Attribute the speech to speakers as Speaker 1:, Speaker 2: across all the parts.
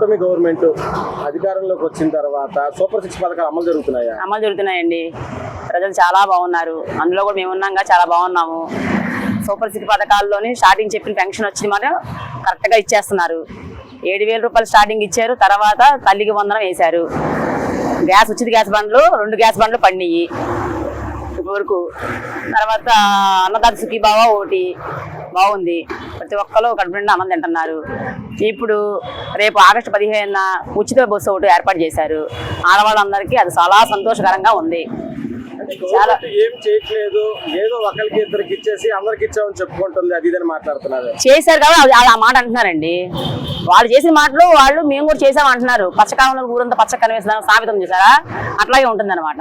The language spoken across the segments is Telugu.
Speaker 1: కూటమి గవర్నమెంట్ అధికారంలోకి వచ్చిన తర్వాత సూపర్ సిక్స్ పథకాలు అమలు జరుగుతున్నాయా?
Speaker 2: అమలు జరుగుతున్నాయండి. ప్రజలు చాలా బాగున్నారు. అందులో కూడా మేము ఉన్నాగా చాలా బాగున్నాము. సూపర్ సిక్స్ పథకాల్లోని స్టార్టింగ్ చెప్పిన పెన్షన్ వచ్చింది మనం కరెక్ట్గా ఇచ్చేస్తున్నారు. ఏడు వేల రూపాయలు స్టార్టింగ్ ఇచ్చారు తర్వాత తల్లికి వందనం వేశారు. గ్యాస్ ఉచిత గ్యాస్ బండ్లు రెండు గ్యాస్ బండ్లు పడినాయి వరకు తర్వాత అన్నదాత సుఖీబావ ఒకటి బాగుంది. ప్రతి ఒక్కరు కడుపు నిండా అన్నం తింటున్నారు. ఇప్పుడు రేపు ఆగస్టు పదిహేనున ఉచిత బస్సు ఒకటి ఏర్పాటు చేశారు. ఆడవాళ్ళందరికీ అది చాలా సంతోషకరంగా ఉంది. చాలా
Speaker 1: ఏం చేయట్లేదు. ఏదో ఒకరికి ఇద్దరికి ఇచ్చేసి అందరికి ఇచ్చామని చెప్పుకుంటుంది. అది ఇదని మాట్లాడుతున్నారు.
Speaker 2: చేశారు కాబట్టి ఆ మాట అంటున్నారండి. వాళ్ళు చేసిన మాటలు వాళ్ళు మేము కూడా చేసాం అంటున్నారు పచ్చకాలంలో ఊరంతా పచ్చ కనివేసిన సాబితం చేశారా? అట్లాగే ఉంటుంది అనమాట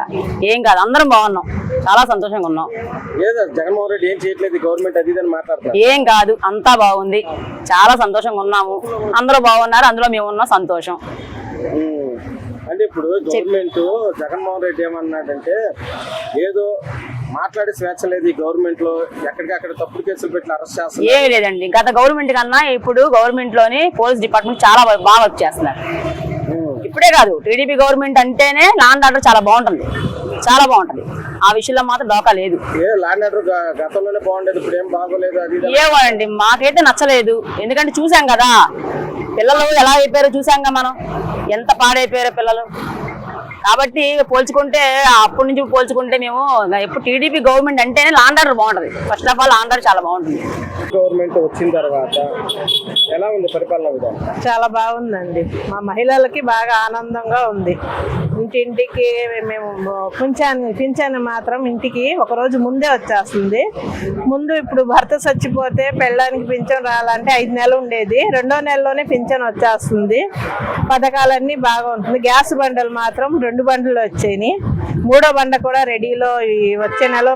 Speaker 2: ఏం కాదు అందరం బాగున్నాం. చాలా సంతోషంగా ఉన్నాం.
Speaker 1: ఏదో జగన్మోహన్ రెడ్డి ఏం చేయట్లేదు గవర్నమెంట్ అది ఇదని మాట్లాడుతున్నారు.
Speaker 2: ఏం కాదు అంతా బాగుంది. చాలా సంతోషంగా ఉన్నాము. అందరూ బాగున్నారు అందులో మేము ఉన్నాం సంతోషం.
Speaker 1: అంటే ఇప్పుడు గవర్నమెంట్ జగన్మోహన్ రెడ్డి ఏమన్నాడంటే ఏదో మాట్లాడే స్వేచ్ఛ లేదు ఈ గవర్నమెంట్లో ఎక్కడికక్కడ తప్పుడు కేసులు పెట్టి అరెస్ట్ చేస్తున్నారు.
Speaker 2: ఏమీ లేదండి. గత గవర్నమెంట్ కన్నా ఇప్పుడు గవర్నమెంట్లోని పోలీస్ డిపార్ట్మెంట్ చాలా బాగా వర్క్ చేస్తున్నారు. ఇప్పుడే కాదు టీడీపీ గవర్నమెంట్ అంటేనే లాండ్ ఆర్డర్ చాలా బాగుంటుంది. చాలా బాగుంటుంది. ఆ విషయంలో మాత్రం డోకా లేదు.
Speaker 1: ఏ ల్యాండ్ ఆర్డర్ గ- గతంలోనే బాగుండేది ఇప్పుడు ఏం బాగోలేదు అది ఇది
Speaker 2: ఏమో అండి మాకైతే నచ్చలేదు. ఎందుకంటే చూసాం కదా పిల్లలు ఎలా అయిపోయారో చూసాంగా మనం. ఎంత పాడైపోయారో పిల్లలు. కాబట్టి పోల్చుకుంటే అప్పటి నుంచి పోల్చుకుంటే మేము ఎప్పుడు టీడీపీ గవర్నమెంట్ అంటేనే లాండ్ ఆర్డర్ బాగుంటుంది. First of all law and order చాలా బాగుంటుంది.
Speaker 1: గవర్నమెంట్ వచ్చిన తర్వాత ఎలా ఉంది పరిపాలన విధానం?
Speaker 3: చాలా బాగుందండి. మా మహిళలకి బాగా ఆనందంగా ఉంది. ఇంటింటికి మేము పింఛన్ పింఛన్ మాత్రం ఇంటికి ఒక రోజు ముందే వచ్చేస్తుంది. ముందు ఇప్పుడు భర్త చచ్చిపోతే పెళ్ళానికి పింఛన్ రావాలంటే ఐదు నెలలు ఉండేది. రెండో నెలలోనే పింఛన్ వచ్చేస్తుంది. పథకాలన్నీ బాగా ఉంటుంది. గ్యాస్ బండలు మాత్రం రెండు బండ్లు వచ్చాయి మూడో బండ కూడా రెడీలో వచ్చే నెల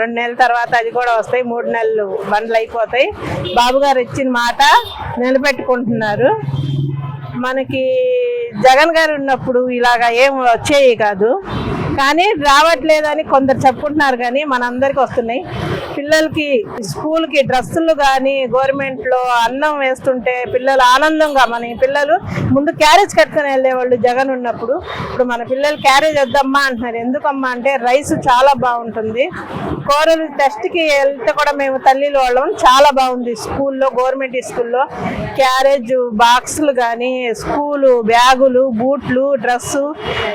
Speaker 3: రెండు నెలల తర్వాత అది కూడా వస్తాయి. మూడు నెలలు బండ్లు అయిపోతాయి. బాబు గారు ఇచ్చిన మాట నిలబెట్టుకుంటున్నారు. మనకి జగన్ గారు ఉన్నప్పుడు ఇలాగా ఏం వచ్చేవి కాదు. కానీ రావట్లేదని కొందరు చెప్పుకుంటున్నారు కానీ మనందరికి వస్తున్నాయి. పిల్లలకి స్కూల్కి డ్రెస్సులు కానీ గవర్నమెంట్లో అన్నం వేస్తుంటే పిల్లలు ఆనందంగా మన పిల్లలు ముందు క్యారేజ్ కట్టుకొని వెళ్ళేవాళ్ళు జగన్ ఉన్నప్పుడు. ఇప్పుడు మన పిల్లలు క్యారేజ్ వద్దమ్మా అంటున్నారు. ఎందుకమ్మా అంటే రైస్ చాలా బాగుంటుంది. కూరలు టెస్ట్కి వెళ్తే కూడా మేము తల్లిలు వాళ్ళం. చాలా బాగుంది స్కూల్లో గవర్నమెంట్ స్కూల్లో. క్యారేజ్ బాక్సులు కానీ స్కూలు బ్యాగులు బూట్లు డ్రెస్సు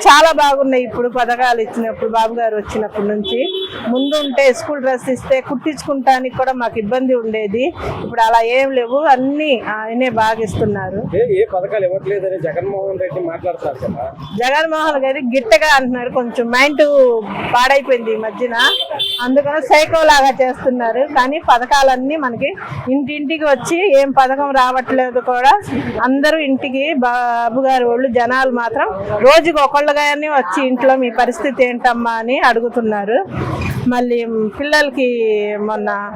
Speaker 3: చాలా బాగున్నాయి ఇప్పుడు పథకాలు. ఇచ్చినప్పుడు బాబు గారు వచ్చినప్పటి నుంచి ముందు ఉంటే స్కూల్ డ్రెస్ ఇస్తే కుట్టించుకుంటానికి కూడా మాకు ఇబ్బంది ఉండేది. ఇప్పుడు అలా ఏం లేవు అన్నీ ఆయనే బాగా ఇస్తున్నారు
Speaker 1: జగన్మోహన్ రెడ్డి మాట్లాడుతున్నారు
Speaker 3: జగన్మోహన్ గారి గిట్టగా అంటున్నారు కొంచెం మైండ్ పాడైపోయింది ఈ మధ్యన. అందుకని సైకో లాగా చేస్తున్నారు. కానీ పథకాలన్నీ మనకి ఇంటింటికి వచ్చి ఏం పథకం రావట్లేదు కూడా. అందరూ ఇంటికి బాబు గారి వాళ్ళు జనాలు మాత్రం రోజుకి ఒకళ్ళుగానే వచ్చి ఇంట్లో మీ పరిస్థితి ఏంటమ్మా అని అడుగుతున్నారు. మళ్ళీ పిల్లలకి మొన్న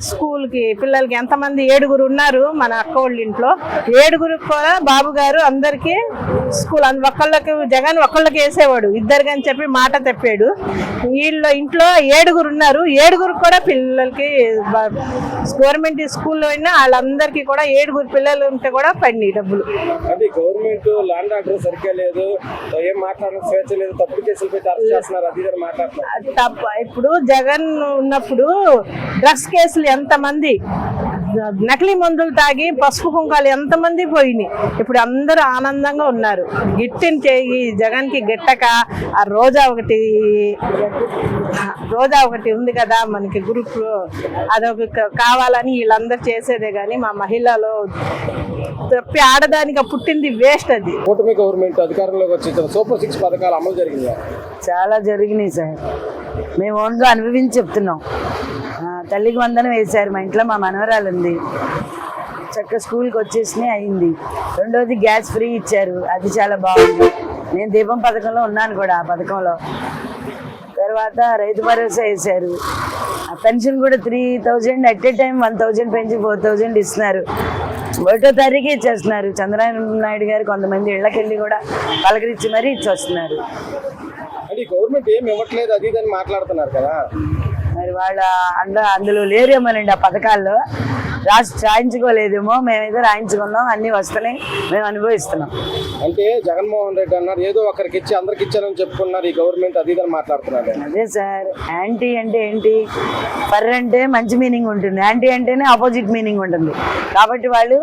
Speaker 3: స్కూల్కి పిల్లలకి ఎంతమంది ఏడుగురు ఉన్నారు మన అక్క వాళ్ళ ఇంట్లో. ఏడుగురికి కూడా బాబు గారు అందరికీ స్కూల్ అంద- ఒక్కళ్ళకి జగన్ ఒక్కళ్ళకి వేసేవాడు. ఇద్దరికి అని చెప్పి మాట తెప్పాడు. వీళ్ళు ఇంట్లో ఏడుగురు ఉన్నారు. ఏడుగురు కూడా పిల్లలకి గవర్నమెంట్ స్కూల్లో అయినా వాళ్ళందరికీ కూడా ఏడుగురు పిల్లలు ఉంటే కూడా పడినాయి డబ్బులు.
Speaker 1: అది గవర్నమెంట్ ల్యాండ్ ఆర్డర్ సరిగ్గా లేదు. ఏం మాట్లాడడం స్వేచ్ఛ లేదు. తప్పుడు కేసులు పెట్టి అరెస్ట్ చేస్తున్నారు. అది మాట్లాడుతున్నారు.
Speaker 3: ఇప్పుడు జగన్ ఉన్నప్పుడు డ్రగ్స్ కేసులు ఎంతమంది నకిలీ మందులు తాగి పసుపు కుంకాలు ఎంతమంది పోయినాయి. ఇప్పుడు అందరూ ఆనందంగా ఉన్నారు. గిట్టిన చేయి జగన్కి గిట్టక ఆ రోజా ఒకటి రోజా ఒకటి ఉంది కదా మనకి గ్రూప్ అదొక కావాలని వీళ్ళందరూ చేసేదే కానీ మా మహిళలో తప్పి ఆడదానిగా పుట్టింది వేస్ట్ అది.
Speaker 1: కూటమి గవర్నమెంట్ అధికారంలోకి వచ్చి సూపర్ సిక్స్ పథకాలు అమలు జరిగిందా?
Speaker 4: చాలా జరిగినాయి సార్. మేము ఓన్గా అనుభవించి చెప్తున్నాం. తల్లికి వందనం వేశారు. మా ఇంట్లో మా మనవరాలు ఉంది. చక్క స్కూల్కి వచ్చేసినాయి అయింది. రెండోది గ్యాస్ ఫ్రీ ఇచ్చారు. అది చాలా బాగుంది. నేను దీపం పథకంలో ఉన్నాను కూడా ఆ పథకంలో. తర్వాత రైతు భరోసా వేశారు. ఆ పెన్షన్ కూడా three thousand at a time one thousand పెంచి ఫోర్ థౌజండ్ ఇస్తున్నారు. ఒకటో తారీఖు ఇచ్చేస్తున్నారు. చంద్రబాబు నాయుడు గారు కొంతమంది ఇళ్ళకెళ్ళి కూడా పలకరించి మరీ ఇచ్చి
Speaker 1: వస్తున్నారు ఈ గవర్నమెంట్ ఏం ఇవ్వట్లేదు అది ఇదని మాట్లాడుతున్నారు కదా.
Speaker 4: మరి వాళ్ళ అంద అందులో లేరేమోనండి ఆ పథకాల్లో. రాసి రాయించుకోలేదేమో మేమైతే రాయించుకున్నాం అన్ని వస్తున్నాయి మేము అనుభవిస్తున్నాం.
Speaker 1: అంటే జగన్మోహన్ రెడ్డి అన్నారు ఏదో ఒకరికి ఇచ్చి అందరికి ఇచ్చారని చెప్పుకున్నారు ఈ గవర్నమెంట్ అది ఇదని మాట్లాడుతున్నారు.
Speaker 4: అదే సార్ యాంటీ అంటే ఏంటి? ఫర్ అంటే మంచి మీనింగ్ ఉంటుంది యాంటీ అంటేనే ఆపోజిట్ మీనింగ్ ఉంటుంది. కాబట్టి వాళ్ళు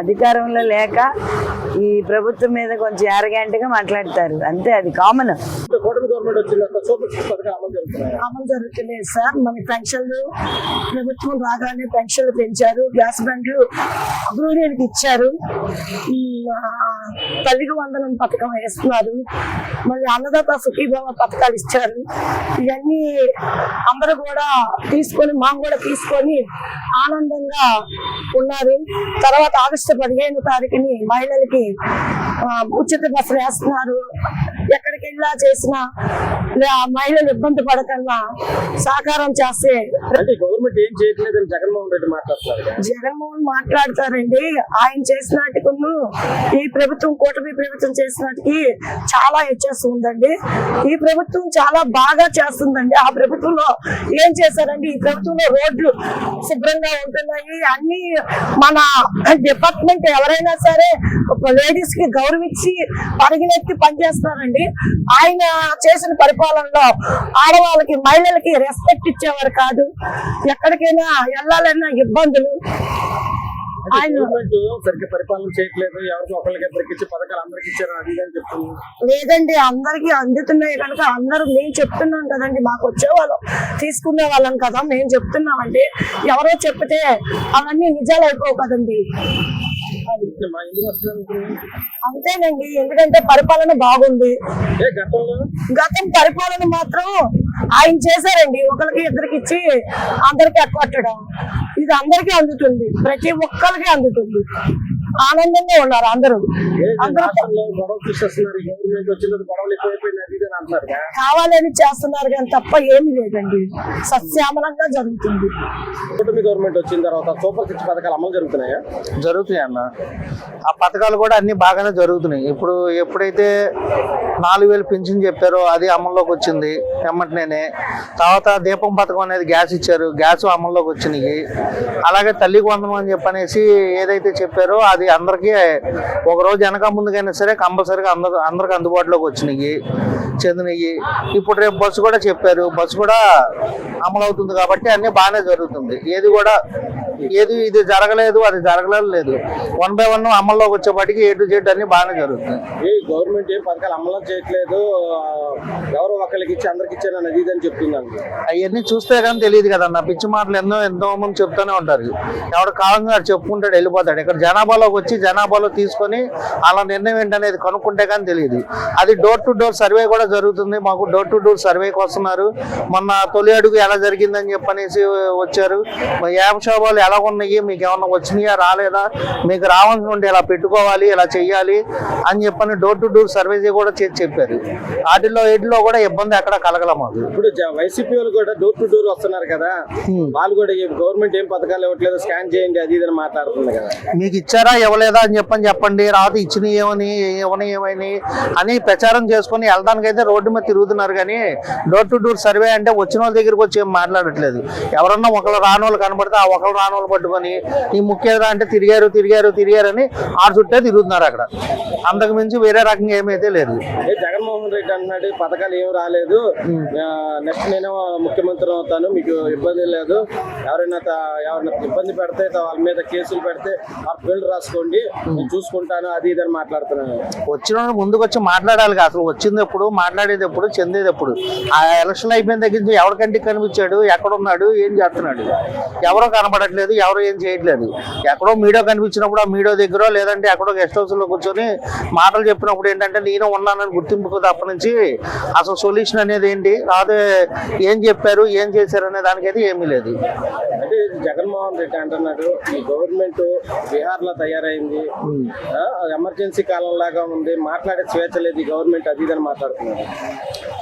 Speaker 4: అధికారంలో లేక ఈ ప్రభుత్వం మీద కొంచెం గా మాట్లాడతారు. అంతే అది కామన్.
Speaker 1: అమలు జరుగుతున్నాయి?
Speaker 5: సార్. మన పెన్షన్లు ప్రభుత్వం రాగానే పెన్షన్లు పెంచారు. గ్యాస్ బండ్లు గృహిణులకు ఇచ్చారు. ఈ, తల్లికి వందనం పథకం వేస్తున్నారు. మళ్ళీ అన్నదాత సుఖీభావ పథకాలు ఇచ్చారు. ఇవన్నీ అందరూ కూడా తీసుకొని మాకు కూడా తీసుకొని ఆనందంగా ఉన్నారు. తర్వాత ఆగస్టు పదిహేను తారీఖుని మహిళలకి ఉచిత బస్సులు వేస్తున్నారు. ఎక్కడ వెళ్ళా చేసినా మహిళలు ఇబ్బంది పడకన్నా సహకారం చేస్తే
Speaker 1: గవర్నమెంట్ ఏం చేయట్లేదని జగన్మోహన్ రెడ్డి మాట్లాడుతున్నారు.
Speaker 5: జగన్మోహన్ మాట్లాడతారండి. ఆయన చేసినట్టుకును ఈ ప్రభుత్వం కూటమి ప్రభుత్వం చేసినట్టుకి చాలా వ్యత్యాసం ఉందండి. ఈ ప్రభుత్వం చాలా బాగా చేస్తుందండి. ఆ ప్రభుత్వంలో ఏం చేశారండి? ఈ ప్రభుత్వంలో రోడ్లు శుభ్రంగా ఉంటున్నాయి. అన్ని మన డిపార్ట్మెంట్ ఎవరైనా సరే ఒక లేడీస్కి గౌరవించి పరిగెత్తి పనిచేస్తారండి. ఆయన చేసిన పరిపాలనలో ఆడవాళ్ళకి మహిళలకి రెస్పెక్ట్ ఇచ్చేవారు కాదు. ఎక్కడికైనా వెళ్ళాలన్నా ఇబ్బందులు. లేదండి అందరికి అందుతున్నాయి కనుక అందరూ మేము చెప్తున్నాం కదండి. మాకు వచ్చేవాళ్ళం తీసుకునే వాళ్ళం కదా. మేము చెప్తున్నామండి. ఎవరో చెప్తే అవన్నీ నిజాలు అయిపోవు కదండి. అంతేనండి ఎందుకంటే పరిపాలన బాగుంది. గతం పరిపాలన మాత్రం ఆయన చేశారండి. ఒకరికి ఇద్దరికి ఇచ్చి అందరికి ఎక్కొట్టడం ఇది అందరికీ అందుతుంది. ప్రతి ఒక్కరికి అందుతుంది. ఆనందంగా ఉన్నారు అందరూ. అందరూ కావాలని చేస్తున్నారు కానీ తప్ప ఏమీ లేదండి. సస్యామలంగా జరుగుతుంది.
Speaker 1: కూటమి గవర్నమెంట్ వచ్చిన తర్వాత సూపర్ సిక్స్ పథకాలు అమలు జరుగుతున్నాయా?
Speaker 6: జరుగుతాయి అన్న. ఆ పథకాలు కూడా అన్ని బాగానే జరుగుతున్నాయి. ఇప్పుడు ఎప్పుడైతే నాలుగు వేలు పింఛన్ చెప్పారో అది అమల్లోకి వచ్చింది వెంటనే తర్వాత దీపం పథకం అనేది గ్యాస్ ఇచ్చారు. గ్యాస్ అమల్లోకి వచ్చినాయి. అలాగే తల్లికి వందనం అని చెప్పనేసి ఏదైతే చెప్పారో అది అందరికీ ఒక రోజు వెనక ముందుకైనా సరే కంపల్సరీగా అందరు అందరికి అందుబాటులోకి వచ్చినాయి. చెందినవి. ఇప్పుడు రేపు బస్సు కూడా చెప్పారు. బస్సు కూడా అమలు అవుతుంది కాబట్టి అన్ని బాగానే జరుగుతుంది. ఏది కూడా ఏది ఇది జరగలేదు అది జరగలేదు లేదు. వన్ బై వన్ అమల్లోకి వచ్చేపాటికి ఏ టు జెడ్ అన్ని బాగానే జరుగుతుంది.
Speaker 1: ఏ గవర్నమెంట్ ఏ పథకాలు అమలు చేయట్లేదు. ఎవరో ఒకరికి ఇచ్చి అందరికి ఇచ్చారు అని అది ఇది అని చెప్తుందండి
Speaker 6: అవన్నీ చూస్తే కానీ తెలియదు కదన్న పిచ్చి మాటలు ఎన్నో ఎంతో మంది చెప్తూనే ఉంటారు. ఎవడు కావాలని చెప్పుకుంటాడు వెళ్ళిపోతాడు. ఇక్కడ జనాభాలోకి వచ్చి జనాభాలో తీసుకొని అలా నిర్ణయం ఏంటనేది కనుక్కుంటే కానీ తెలియదు. అది డోర్ టు డోర్ సర్వే కూడా జరుగుతుంది. మాకు డోర్ టు డోర్ సర్వేకి వస్తున్నారు. మొన్న తొలి అడుగు ఎలా జరిగిందని చెప్పనేసి వచ్చారు. మా యాప్ శోభాలు ఎలా ఉన్నాయి? మీకు ఏమన్నా వచ్చినాయా? రాలేదా? మీకు రావాల్సి ఉంటే ఇలా పెట్టుకోవాలి ఇలా చెయ్యాలి అని చెప్పని డోర్ టు డోర్ సర్వే కూడా చేసి చెప్పారు. వాటిలో వీటిలో కూడా ఇబ్బంది ఎక్కడ కలగల మాకు.
Speaker 1: ఇప్పుడు వైసీపీ వాళ్ళు కూడా డోర్ టు డోర్ వస్తున్నారు కదా. వాళ్ళు కూడా గవర్నమెంట్ ఏం పథకాలు ఇవ్వట్లేదు స్కాన్ చేయండి అది ఇది మాట్లాడుతుంది కదా.
Speaker 6: మీకు ఇచ్చారా ఇవ్వలేదా అని చెప్పని చెప్పండి రాత ఇచ్చిన ఏమని ఏమని ఏమని అని ప్రచారం చేసుకుని వెళ్ళడానికి అయితే రోడ్డు మీద తిరుగుతున్నారు కానీ డోర్ టు డోర్ సర్వే అంటే వచ్చిన వాళ్ళ దగ్గరికి వచ్చి ఏం మాట్లాడట్లేదు. ఎవరన్నా ఒకళ్ళు రాని వాళ్ళు కనబడితే ఆ ఒకళ్ళు రాని వాళ్ళు పట్టుకొని ఈ ముఖ్యరా అంటే తిరిగారు తిరిగారు తిరిగారు అని ఆడ చుట్టే తిరుగుతున్నారు అక్కడ. అంతకు మించి వేరే రకంగా ఏమైతే లేదు.
Speaker 1: జగన్మోహన్ రెడ్డి అంటున్నాడు "ఈ పథకాలు ఏం రాలేదు. నెక్స్ట్ నేను ముఖ్యమంత్రి అవుతాను మీకు ఇబ్బంది లేదు. ఎవరైనా ఎవరైనా ఇబ్బంది పెడితే వాళ్ళ మీద కేసులు పెడితే ఆ బిల్లు రాసుకోండి నేను చూసుకుంటాను అది ఇది అని మాట్లాడుతున్నాను.
Speaker 6: వచ్చిన ముందుకు వచ్చి మాట్లాడాలి కదా. అసలు వచ్చింది ఎప్పుడు మాట్లాడేది ఎప్పుడు చెందేది ఎప్పుడు ఆ ఎలక్షన్ అయిపోయిన దగ్గర నుంచి ఎవరికంటికి కనిపించాడు ఎక్కడ ఉన్నాడు ఏం చేస్తున్నాడు? ఎవరో కనబడట్లేదు ఎవరో ఏం చేయట్లేదు. ఎక్కడో మీడియా కనిపించినప్పుడు ఆ మీడియా దగ్గర లేదంటే ఎక్కడో గెస్ట్ హౌస్లో కూర్చొని మాటలు చెప్పినప్పుడు ఏంటంటే నేను ఉన్నానని గుర్తింపు తప్ప నుంచి అసలు సొల్యూషన్ అనేది ఏంటి? అదే ఏం చెప్పారు? ఏం చేశారు అనే దానికైతే ఏమీ లేదు.
Speaker 1: అంటే జగన్మోహన్ రెడ్డి అంటున్నాడు ఈ గవర్నమెంట్ బీహార్లో తయారు తయారైంది ఎమర్జెన్సీ కాలం లాగా ఉంది. మాట్లాడే స్వేచ్ఛ లేదు ఈ గవర్నమెంట్ అది ఇదని మాట్లాడుతున్నారు.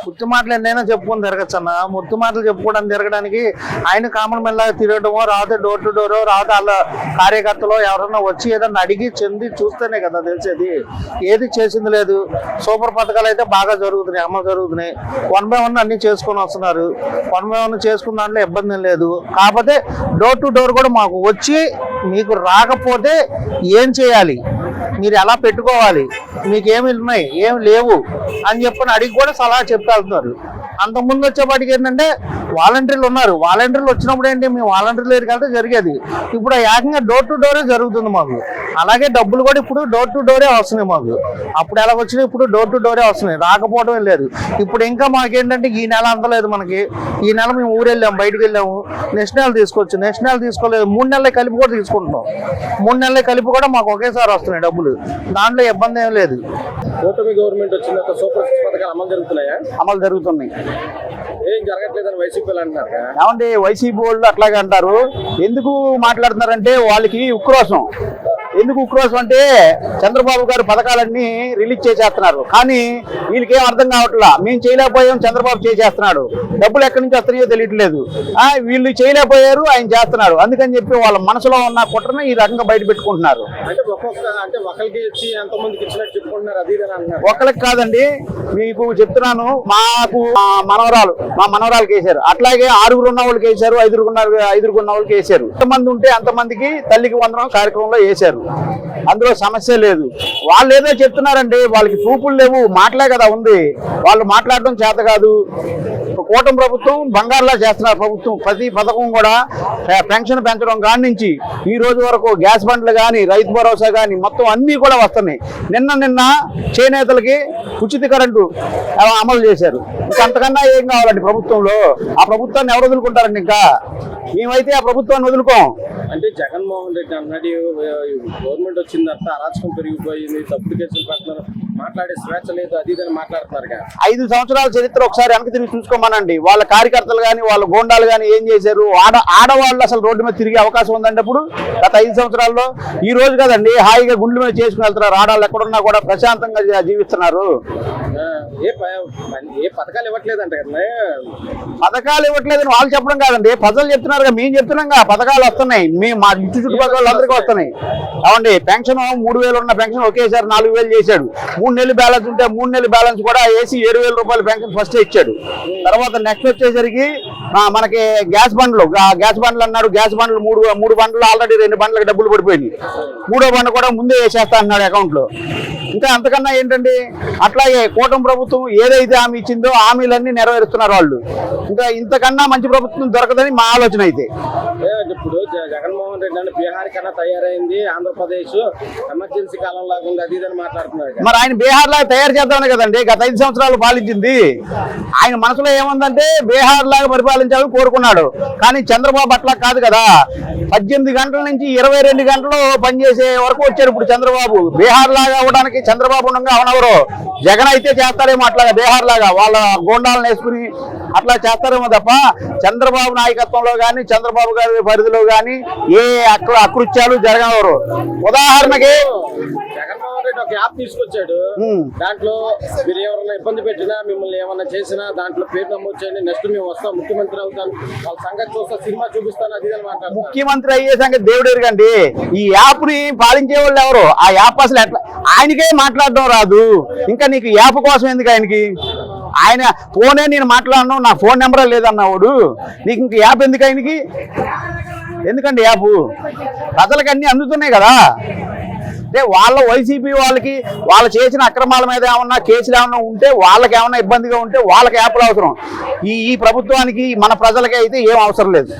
Speaker 6: ముత్తు మాటలు ఎన్నైనా చెప్పుకొని తిరగచ్చు అన్న. ముత్తు మాటలు చెప్పుకోవడానికి తిరగడానికి ఆయన కామన్ మెల్లగా తిరగడమో రాతే డోర్ టు డోర్ రాతే వాళ్ళ కార్యకర్తలు ఎవరన్నా వచ్చి ఏదన్నా అడిగి చెంది చూస్తేనే కదా తెలిసేది. ఏది చేసింది లేదు. సూపర్ పథకాలు అయితే బాగా జరుగుతున్నాయి అమలు జరుగుతున్నాయి. వన్ బై వన్ అన్ని చేసుకొని వస్తున్నారు. వన్ బై వన్ చేసుకున్న దాంట్లో ఇబ్బంది లేదు. కాకపోతే డోర్ టు డోర్ కూడా మాకు వచ్చి మీకు రాకపోతే ఏం చేయాలి? మీరు ఎలా పెట్టుకోవాలి? మీకు ఉన్నాయి? ఏమి లేవు? అని చెప్పని అడిగి కూడా సలహా చెప్తారు వెళ్తున్నారు అంతకుముందు వచ్చేపాటికి ఏంటంటే వాలంటీర్లు ఉన్నారు. వాలంటీర్లు వచ్చినప్పుడు ఏంటి మేము వాలంటీర్లు ఎదురుకెళ్తే జరిగేది. ఇప్పుడు ఏకంగా డోర్ టు డోరే జరుగుతుంది మాకు. అలాగే డబ్బులు కూడా ఇప్పుడు డోర్ టు డోరే వస్తున్నాయి మాకు. అప్పుడు ఎలా వచ్చినాయి? ఇప్పుడు డోర్ టు డోరే వస్తున్నాయి. రాకపోవడం లేదు. ఇప్పుడు ఇంకా మాకేంటంటే ఈ నెల అందలేదు మనకి. ఈ నెల మేము ఊరు వెళ్ళాము బయటకు వెళ్ళాము నెక్స్ట్ నెల తీసుకోవచ్చు నెక్స్ట్ నెల తీసుకోలేదు. మూడు నెలలే కలిపి కూడా తీసుకుంటున్నాం. మూడు నెలలే కలిపి కూడా మాకు ఒకేసారి వస్తున్నాయి డబ్బులు. దాంట్లో ఇబ్బంది ఏం లేదు.
Speaker 1: కూటమి గవర్నమెంట్ వచ్చిన సూపర్ సిక్స్ పథకాలు అమలు జరుగుతున్నాయా?
Speaker 7: అమలు జరుగుతున్నాయి.
Speaker 1: ఏం జరగట్లేదని వైసీపీలు అంటున్నారు.
Speaker 7: ఏమంటే వైసీపీ వాళ్ళు అట్లాగే అంటారు. ఎందుకు మాట్లాడుతున్నారంటే వాళ్ళకి ఉక్రోషం. ఎందుకు ఉక్రోషం అంటే చంద్రబాబు గారు పథకాలన్నీ రిలీజ్ చేసేస్తున్నారు. కానీ వీళ్ళకి ఏం అర్థం కావట్లా? మేము చేయలేకపోయాం చంద్రబాబు చేసేస్తున్నాడు. డబ్బులు ఎక్కడి నుంచి వస్తున్నాయో తెలియట్లేదు. వీళ్ళు చేయలేకపోయారు ఆయన చేస్తున్నాడు. అందుకని చెప్పి వాళ్ళ మనసులో ఉన్న కుట్రను ఈ రకంగా బయట పెట్టుకుంటున్నారు.
Speaker 1: ఒకరికి
Speaker 7: కాదండి మీకు చెప్తున్నాను మాకు మా మనవరాలు మా మనవరాలకి వేశారు అట్లాగే ఆరుగురు ఉన్న వాళ్ళకి వేశారు ఐదుగురు ఐదుగురు ఉన్న వాళ్ళకి వేశారు ఎంతమంది ఉంటే అంతమందికి తల్లికి వందనం కార్యక్రమంలో వేశారు అందులో సమస్య లేదు. వాళ్ళు ఏదో చెప్తున్నారండి వాళ్ళకి చూపులు లేవు మాటలే కదా ఉంది. వాళ్ళు మాట్లాడడం చేత కాదు. కూటమి ప్రభుత్వం బంగారులా చేస్తున్నారు ప్రభుత్వం. ప్రతి పథకం కూడా పెన్షన్ పెంచడం కాడి నుంచి ఈ రోజు వరకు గ్యాస్ బండ్లు కానీ రైతు భరోసా కానీ మొత్తం అన్నీ కూడా వస్తున్నాయి. నిన్న నిన్న చేనేతలకి ఉచిత కరెంటు అమలు చేశారు. ఇంకా అంతకన్నా ఏం కావాలండి ప్రభుత్వంలో? ఆ ప్రభుత్వాన్ని ఎవరు వదులుకుంటారండి ఇంకా? మేమైతే ఆ ప్రభుత్వాన్ని వదులుకోం.
Speaker 1: అంటే జగన్మోహన్ రెడ్డి అన్నాడు గవర్నమెంట్ వచ్చిన తర్వాత అరాచకం పెరిగిపోయింది తప్పుడు కేసులు పెట్టినారు మాట్లాడే స్వేచ్ఛ లేదు అది ఇదని మాట్లాడుతున్నారు
Speaker 7: ఐదు సంవత్సరాల చరిత్ర ఒకసారి వెనక్కి తిరిగి చూసుకోమనండి. వాళ్ళ కార్యకర్తలు కానీ వాళ్ళ గోండాలు కానీ ఏం చేశారు? ఆడ ఆడవాళ్ళు అసలు రోడ్డు మీద తిరిగే అవకాశం ఉందండి అప్పుడు? గత ఐదు సంవత్సరాల్లో? ఈ రోజు కదండి హాయిగా గుండె మీద చేసుకుని వెళ్తున్నారు. ఆడవాళ్ళు ఎక్కడున్నా కూడా ప్రశాంతంగా జీవిస్తున్నారు.
Speaker 1: ఏ ఏ పథకాలు ఇవ్వట్లేదంట కదా
Speaker 7: పథకాలు ఇవ్వట్లేదని వాళ్ళు చెప్పడం కాదండి. ప్రజలు చెప్తున్నారు మేము చెప్తున్నాం పథకాలు వస్తున్నాయి. మేము మా ఇంటి చుట్టుపక్కల వాళ్ళందరికీ వస్తున్నాయి. అవండి పెన్షన్ మూడు వేలు ఉన్న పెన్షన్ ఒకేసారి నాలుగు వేలు చేశాడు. మూడు నెలలు బ్యాలెన్స్ ఉంటే మూడు నెలలు బ్యాలెన్స్ కూడా వేసి ఏడు వేల రూపాయల పెన్షన్ ఫస్ట్ ఇచ్చాడు. తర్వాత నెక్స్ట్ వచ్చేసరికి మనకి గ్యాస్ బండ్లు గ్యాస్ బండ్లు అన్నాడు. గ్యాస్ బండ్లు మూడు మూడు బండ్లు ఆల్రెడీ రెండు బండ్లకు డబ్బులు పడిపోయినాయి. మూడో బండ్ కూడా ముందే వేసేస్తా అన్నాడు అకౌంట్లో. ఇంకా అంతకన్నా ఏంటండి? అట్లాగే కూటమి ప్రభుత్వం ఏదైతే హామీ ఇచ్చిందో హామీలన్నీ నెరవేరుస్తున్నారు వాళ్ళు. ఇంకా ఇంతకన్నా మంచి ప్రభుత్వం దొరకదని మా ఆలోచన అయితే.
Speaker 1: ఇప్పుడు జగన్మోహన్ రెడ్డి అంటే బీహార్ కన్నా తయారైంది ఆంధ్రప్రదేశ్ ఎమర్జెన్సీ కాలం లాగా ఉంది అది ఇదని మాట్లాడుతున్నారు.
Speaker 7: మరి ఆయన బీహార్ లాగా తయారు చేద్దామని కదండి గత ఐదు సంవత్సరాలు పాలించింది. ఆయన మనసులో ఏముందంటే బీహార్ లాగా పరిపాలించాలని కోరుకున్నాడు. కానీ చంద్రబాబు అట్లా కాదు కదా. పద్దెనిమిది గంటల నుంచి ఇరవై రెండు గంటలు పనిచేసే వరకు వచ్చారు ఇప్పుడు చంద్రబాబు. బీహార్ లాగా అవడానికి చంద్రబాబు ఉండగా అవనవరు? జగన్ అయితే చేస్తారేమో అట్లాగా బీహార్ లాగా వాళ్ళ గోండాలను వేసుకుని అట్లా చేస్తారేమో తప్ప చంద్రబాబు నాయకత్వంలో కానీ చంద్రబాబు గారి పరిధిలో కానీ ఏ అక్కడ అకృత్యాలు జరగనవరు ఉదాహరణకి
Speaker 1: రెడ్డి ఒక యాప్ తీసుకొచ్చాడు. దాంట్లో మీరు ఎవరైనా ఇబ్బంది పెట్టినా మిమ్మల్ని ఏమైనా చేసినా దాంట్లో పేరు నమోదు చేయండి. నెక్స్ట్ మేము వస్తాం ముఖ్యమంత్రి అవుతాను వాళ్ళ సంగతి చూస్తా సినిమా చూపిస్తాను అది మాట్లాడుతున్నారు
Speaker 7: ముఖ్యమంత్రి అయ్యే సంగతి దేవుడు ఎరుగండి. ఈ యాప్ని పాలించే వాళ్ళు ఎవరు? ఆ యాప్ అసలు ఎట్లా? ఆయనకే మాట్లాడడం రాదు. ఇంకా నీకు యాప్ కోసం ఎందుకు ఆయనకి? ఆయన ఫోనే నేను మాట్లాడను నా ఫోన్ నెంబరే లేదన్నవాడు. నీకు ఇంక యాప్ ఎందుకు ఆయనకి? ఎందుకండి యాప్? ప్రజలకు అన్ని అందుతున్నాయి కదా. అంటే వాళ్ళ వైసీపీ వాళ్ళకి వాళ్ళు చేసిన అక్రమాల మీద ఏమన్నా కేసులు ఏమన్నా ఉంటే వాళ్ళకి ఏమన్నా ఇబ్బందిగా ఉంటే వాళ్ళకి యాప్లు అవసరం. ఈ ఈ ప్రభుత్వానికి మన ప్రజలకి అయితే ఏం అవసరం లేదు.